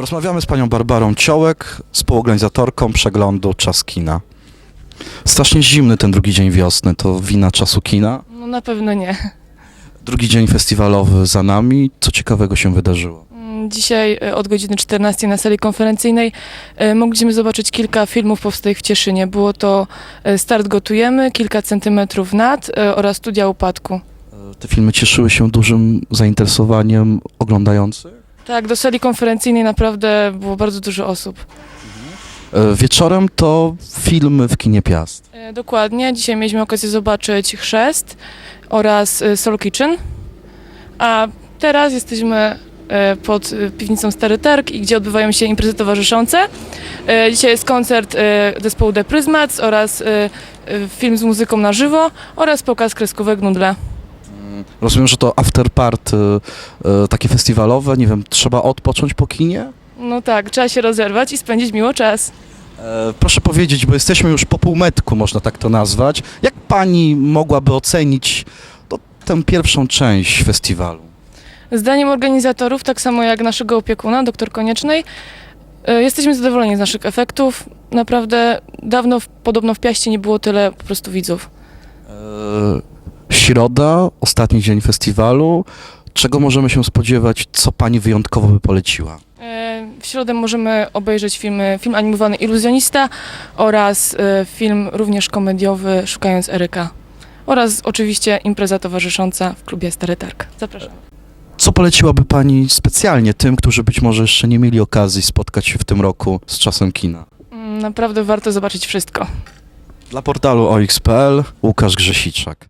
Rozmawiamy z panią Barbarą Ciołek, współorganizatorką przeglądu Czas Kina. Strasznie zimny ten drugi dzień wiosny, to wina czasu kina. No na pewno nie. Drugi dzień festiwalowy za nami. Co ciekawego się wydarzyło? Mm, Dzisiaj e, od godziny 14 na sali konferencyjnej e, mogliśmy zobaczyć kilka filmów powstałych w Cieszynie. Było to e, Start Gotujemy, Kilka centymetrów nad e, oraz Studia Upadku. Te filmy cieszyły się dużym zainteresowaniem oglądających. Tak, do sali konferencyjnej naprawdę było bardzo dużo osób. E, Wieczorem to filmy w kinie Piast. E, Dokładnie, dzisiaj mieliśmy okazję zobaczyć Chrzest oraz e, Soul Kitchen, a teraz jesteśmy e, pod e, piwnicą Stary Targ, i gdzie odbywają się imprezy towarzyszące. E, Dzisiaj jest koncert e, zespołu The Prismats oraz e, e, film z muzyką na żywo oraz pokaz kreskówek Nudle. Rozumiem, że to after party e, takie festiwalowe, nie wiem, trzeba odpocząć po kinie? No tak, trzeba się rozerwać i spędzić miło czas. E, Proszę powiedzieć, bo jesteśmy już po półmetku, można tak to nazwać. Jak pani mogłaby ocenić to, tę pierwszą część festiwalu? Zdaniem organizatorów, tak samo jak naszego opiekuna, doktor Koniecznej, e, jesteśmy zadowoleni z naszych efektów. Naprawdę dawno podobno w Piaście nie było tyle po prostu widzów. E, Środa, ostatni dzień festiwalu. Czego możemy się spodziewać, co pani wyjątkowo by poleciła? E, W środę możemy obejrzeć filmy, film animowany Iluzjonista oraz e, film również komediowy Szukając Eryka. Oraz oczywiście impreza towarzysząca w klubie Stary Targ. Zapraszam. Co poleciłaby pani specjalnie tym, którzy być może jeszcze nie mieli okazji spotkać się w tym roku z czasem kina? Mm, Naprawdę warto zobaczyć wszystko. Dla portalu OX.pl Łukasz Grzesiczak.